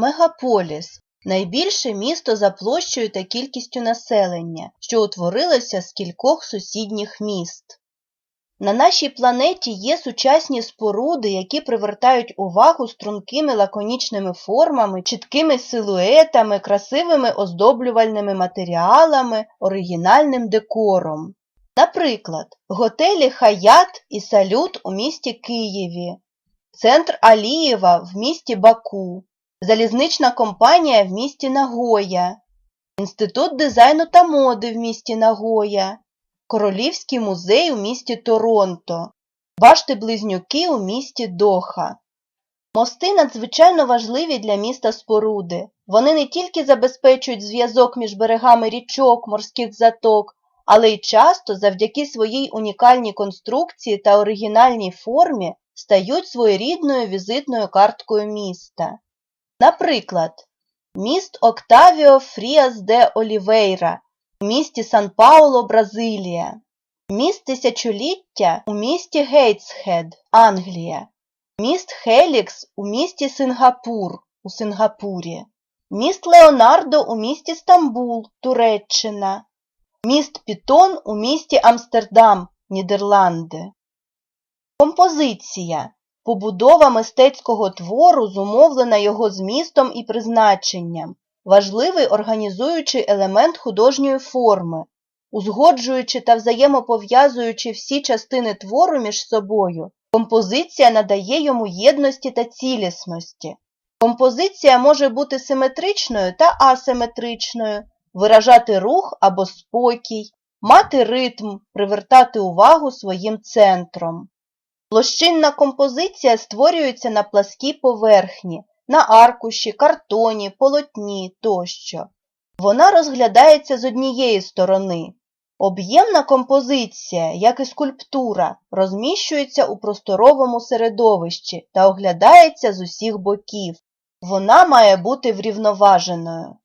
Мегаполіс найбільше місто за площею та кількістю населення, що утворилося з кількох сусідніх міст. На нашій планеті є сучасні споруди, які привертають увагу стрункими лаконічними формами, чіткими силуетами, красивими оздоблювальними матеріалами, оригінальним декором. Наприклад, готелі Хаят і Салют у місті Києві, центр Алієва в місті Баку, залізнична компанія в місті Нагоя, Інститут дизайну та моди в місті Нагоя, Королівський музей у місті Торонто, башти-близнюки у місті Доха. Мости надзвичайно важливі для міста споруди. Вони не тільки забезпечують зв'язок між берегами річок, морських заток, але й часто завдяки своїй унікальній конструкції та оригінальній формі стають своєрідною візитною карткою міста. Наприклад, міст Октавіо Фріас де Олівейра у місті Сан-Пауло, Бразилія, міст Тисячоліття у місті Гейтсхед, Англія, міст Хелікс у місті Сингапур у Сингапурі, міст Леонардо у місті Стамбул, Туреччина, міст Пітон у місті Амстердам, Нідерланди. Композиція побудова мистецького твору зумовлена його змістом і призначенням, важливий організуючий елемент художньої форми, узгоджуючи та взаємопов'язуючи всі частини твору між собою, композиція надає йому єдності та цілісності. Композиція може бути симетричною та асиметричною, виражати рух або спокій, мати ритм, привертати увагу своїм центром. Площинна композиція створюється на пласкій поверхні, на аркуші, картоні, полотні тощо. Вона розглядається з однієї сторони. Об'ємна композиція, як і скульптура, розміщується у просторовому середовищі та оглядається з усіх боків. Вона має бути врівноваженою.